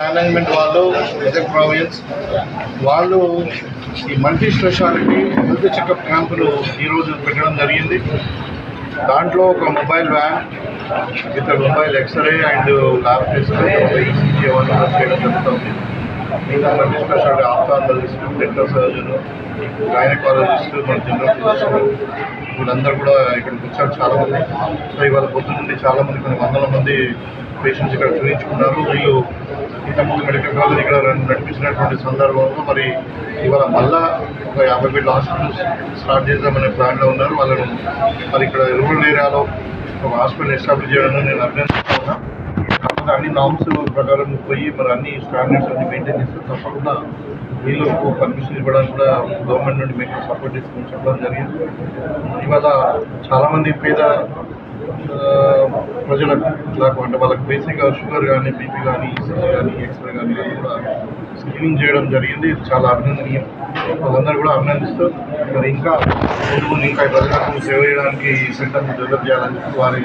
Management వాళ్ళు Medak province వాళ్ళు ఈ మల్టీ స్పెషాలిటీ హెల్త్ చెకప్ క్యాంపులు ఈరోజు పెట్టడం జరిగింది. దాంట్లో ఒక మొబైల్ వ్యాన్ ఇతర mobile x ray and lab test ECG అవన్నీ చేయడం జరుగుతుంది. ఇంకా multi specialty ophthalmologist dental surgeon gynaecologist మన జనరల్ ఫిజిషియన్ వీళ్ళందరూ కూడా ఇక్కడికి వచ్చారు చాలామంది. సో ఇవాళ పొద్దున్న నుండి కొన్ని వందల మంది పేషెంట్స్ ఇక్కడ చూపించుకున్నారు వీళ్ళు ఇంతకుముందు మెడికల్ కాలేజ్ ఇక్కడ రెండు నడిపించినటువంటి సందర్భంలో మరి ఇవాళ మళ్ళా ఒక యాభై బెడ్ల హాస్పిటల్స్ స్టార్ట్ చేద్దామనే ప్లాన్లో ఉన్నారు. వాళ్ళను మరి ఇక్కడ రూరల్ ఏరియాలో ఒక హాస్పిటల్ ఎస్టాబ్లిష్ చేయడం నేను అభినందిస్తా కాకపోతే అన్ని నామ్స్ ప్రకారం పోయి మరి అన్ని స్టాండర్డ్స్ అన్ని మెయింటైన్ చేస్తే తప్పకుండా వీళ్ళు పర్మిషన్ ఇవ్వడానికి కూడా గవర్నమెంట్ నుండి మీకు సపోర్ట్ తీసుకుని చెప్పడం జరిగింది. ఇవాళ చాలామంది పేద ప్రజలకు నాకు అంటే వాళ్ళకి బేసిక్గా షుగర్ కానీ బీపీ కానీ ఈసీజీ కానీ ఎక్స్రే కానీ కూడా స్క్రీనింగ్ చేయడం జరిగింది. ఇది చాలా అభినందనీయం. వాళ్ళందరూ కూడా అభినందిస్తూ మరి ఇంకా ముందు ఇంకా ఈ ప్రజలకు సేవ చేయడానికి ఈ సెంటర్ని డెవలప్ చేయాలని చెప్పి వారి